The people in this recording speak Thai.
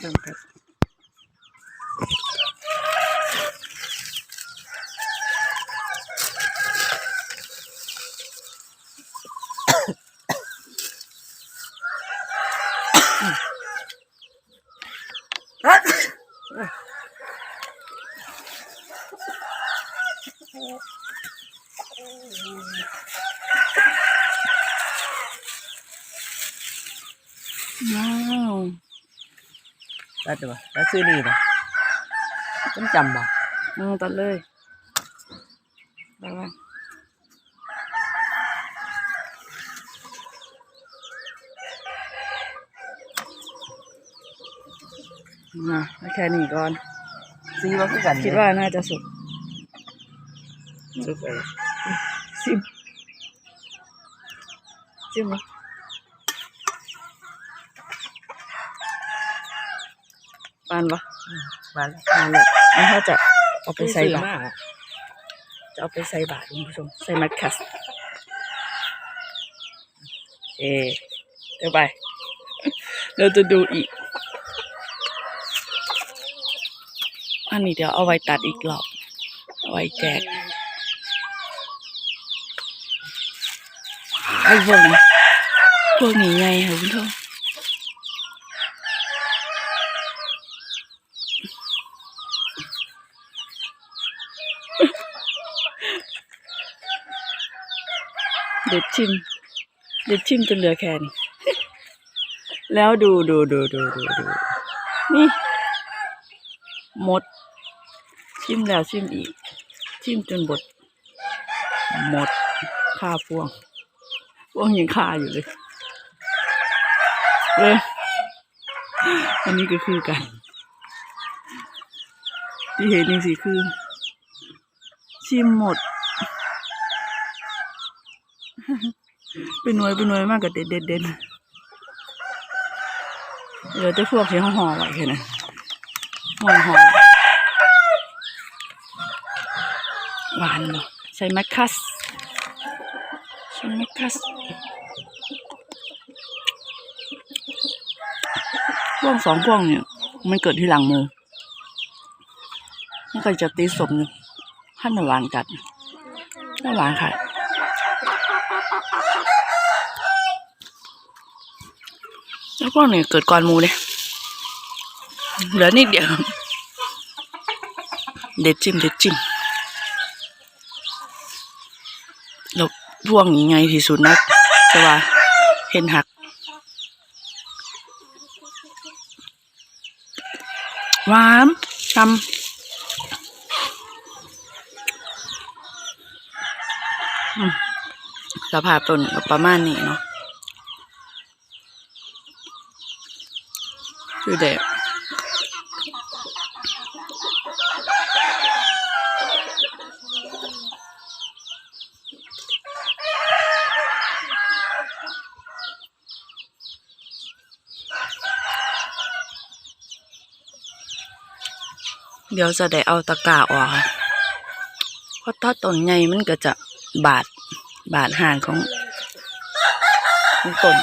เริ่มครับว้าว ตัดดูว่าตัดซื้อนี่นะต้องจำบ่อืมตัดเลยระวังนะเอาแค่นี้ก่อนซีว่าคือกันคิดว่าน่าจะสุกสุกเลยซิมซิมเหรอ ปานปะมาแล้วปานแหละแล้วเขาจะเอาไปใส่บาตรมากจะเอาไปใส่บาตรคุณผู้ชมใส่มัดคัสเอเดี๋ยวไปเราจะดูอีก อันนี้เดี๋ยวเอาไว้ตัดอีกรอบเอาไว้แจกไอ้พวกนี้พวกนี้ไงค่ะคุณผู้ชม เด็ดชิม เด็ดชิมจนเหลือแค่นี้ แล้วดูดูดูดูดูดูนี่หมด ชิมแล้วชิมอีก ชิมจนบด หมดค่าพวง พวงยังคาอยู่เลยเลยอันนี้ก็คือกัน ที่เห็นนี่สิคือ ชิมหมด เป็นหน่วยเป็นหน่วยมากกับเด็ดเด็ดเด็ดเหลือแต่พวกที่ห่อๆไว้แค่นั้นห่อห่อหวานเนาะใส่มะคัสใส่มะคัสพวงสองพวงเนี่ย มันเกิดที่หลังมือไม่เคยจะตีสมเนี่ยขั้นหวานกัดน่าหวานค่ะ แล้วพวกนี้เกิดก่อนมูเลยเหลือนิดเดียว เด็ดจิ้มเด็ดจิ้มแล้วพวกนี้ไงที่สุดนะแต่ว่าเห็นหัก หวานทำอืม สภาพต้นก็ประมาณนี้เนาะคือเด็กเดี๋ยวจะได้เอาตะกร้าออกค่ะเพราะถ้าต้นใหญ่มันก็จะบาด บาดห่างของของต้น